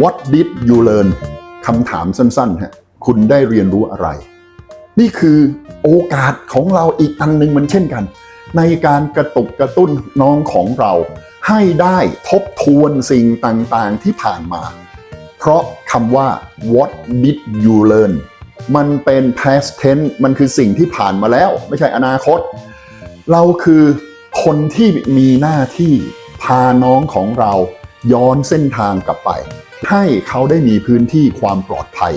What did you learn คำถามสั้นๆฮะคุณได้เรียนรู้อะไร นี่คือโอกาสของเราอีกอันหนึ่งมันเช่นกัน ในการกระตุกกระตุ้นน้องของเรา ให้ได้ทบทวนสิ่งต่างๆที่ผ่านมา เพราะคำว่า what did you learn มันเป็น past tense มันคือสิ่งที่ผ่านมาแล้ว ไม่ใช่อนาคต เราคือคนที่มีหน้าที่พาน้องของเรา ย้อนเส้นทางกลับไป ให้เขาได้มีพื้นที่ความปลอดภัย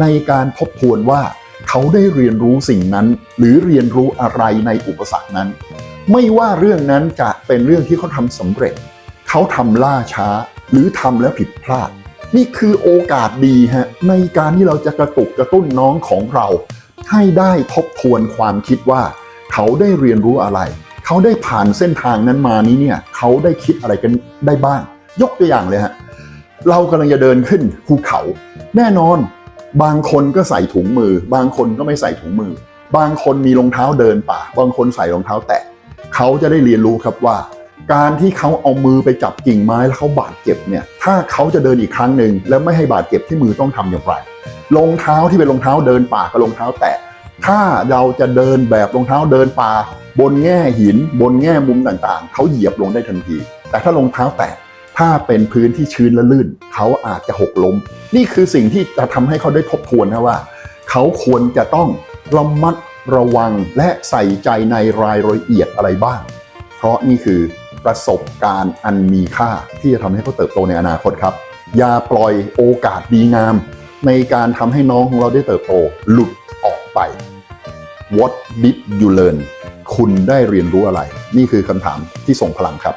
ในการทบทวนว่าเขาได้เรียนรู้สิ่งนั้น หรือเรียนรู้อะไรในอุปสรรคนั้น ไม่ว่าเรื่องนั้นจะเป็นเรื่องที่เขาทำสำเร็จ เขาทำล่าช้า หรือทำแล้วผิดพลาด นี่คือโอกาสดีฮะในการที่เราจะกระตุกกระตุ้นน้องของเรา ให้ได้ทบทวนความคิดว่า เขาได้เรียนรู้อะไร เขาได้ผ่านเส้นทางนั้นมานี้เนี่ยเขาได้คิดอะไรกันได้บ้าง ยกตัวอย่างเลยฮะเรากำลังจะเดินขึ้นภูเขา แน่นอน บางคนก็ใส่ถุงมือ บางคนก็ไม่ใส่ถุงมือ บางคนมีรองเท้าเดินป่า บางคนใส่รองเท้าแตะเขาจะได้เรียนรู้ครับว่า การที่เขาเอามือไปจับกิ่งไม้แล้วเขาบาดเจ็บเนี่ย ถ้าเขาจะเดินอีกครั้งหนึ่งแล้วไม่ให้บาดเจ็บที่มือต้องทำอย่างไรรองเท้าที่เป็นรองเท้าเดินป่ากับรองเท้าแตะถ้าเราจะเดินแบบรองเท้าเดินป่า บนแง่หิน บนแง่มุมต่างๆ เขาเหยียบลงได้ทันที แต่ถ้ารองเท้าแตะ ถ้าเป็นพื้นที่ชื้นและลื่น เขาอาจจะหกล้ม นี่คือสิ่งที่จะทำให้เขาได้ทบทวนนะว่า เขาควรจะต้องระมัดระวังและใส่ใจในรายละเอียดอะไรบ้าง เพราะนี่คือประสบการณ์อันมีค่าที่จะทำให้เขาเติบโตในอนาคตครับ อย่าปล่อยโอกาสดีงาม ในการทำให้น้องของเราได้เติบโตหลุดออกไป What did you learn คุณได้เรียนรู้อะไร นี่คือคำถามที่ส่งพลังครับ